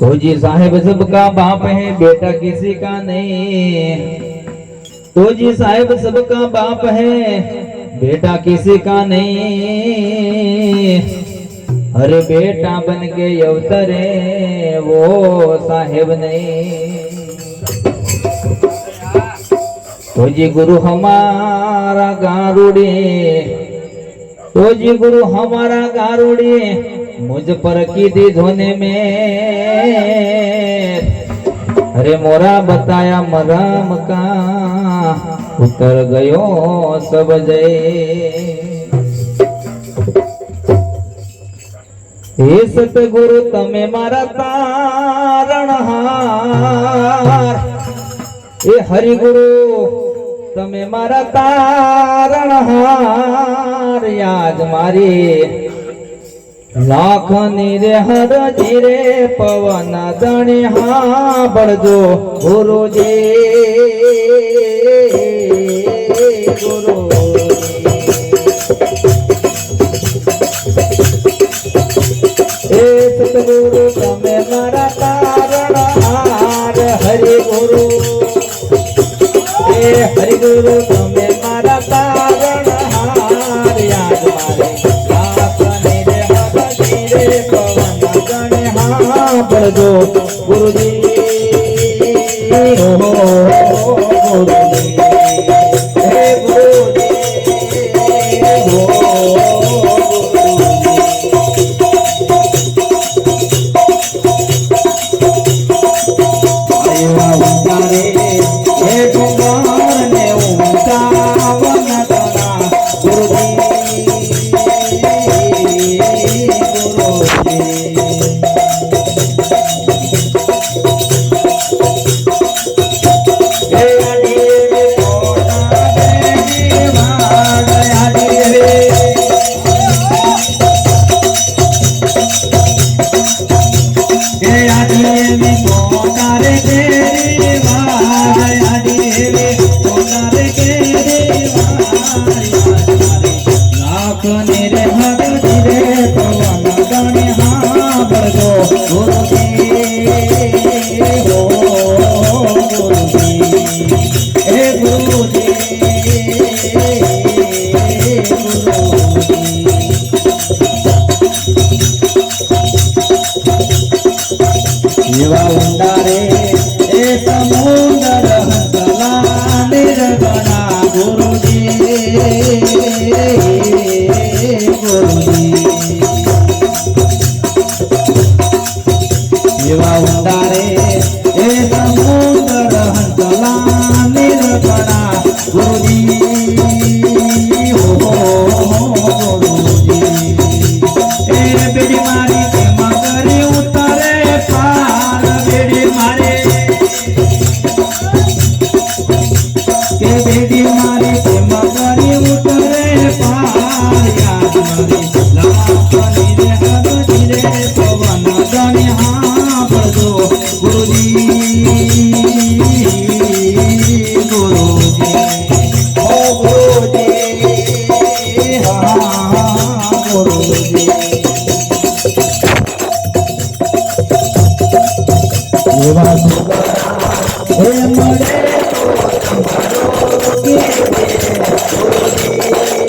फौजी साहेब, सबका बाप है, बेटा किसी का नहीं। फौजी साहेब, सबका बाप है, बेटा किसी का नहीं। अरे बेटा बन के अवतरे, वो साहेब नहीं। तो जी गुरु हमारा गारुड़े ओजी गुरु हमारा गारुड़ी मुझ पर की दी धोने में अरे मोरा बताया मराम का उतर गयो सब जय हे सतगुरु तमे मारा तारणहार ए हरि गुरु તમે મારા તારણ હાર યાદ મારી. લાખની રે હરજી રે પવન દણે હા બળજો ગુરુજી. ગુરુ સતગુરુ તમે મારા તારણહાર હા પડજો ગુરુજી લાખ ને રે ભગતી રે પવન ગણે હા બળજો ગુરુજી. હો ગુરુજી. હે ગુરુજી ગુરુજી. એવા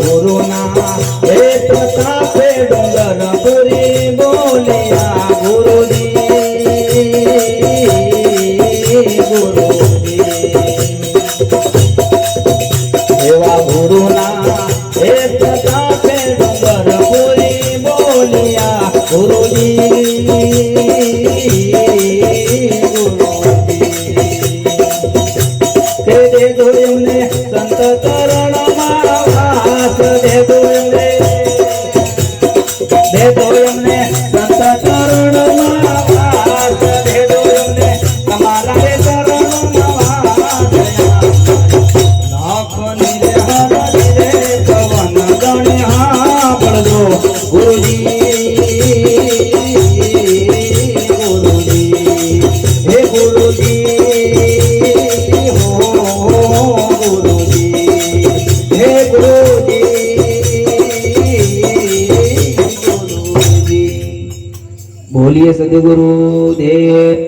गुरु ना हे प्रताप ગુરુના એક કાપે ડુંગર પૂરી બોલિયા ગુરુજી ગુરુજી તેરે સંત તરણ બોલીએ સદગુરુ દેવ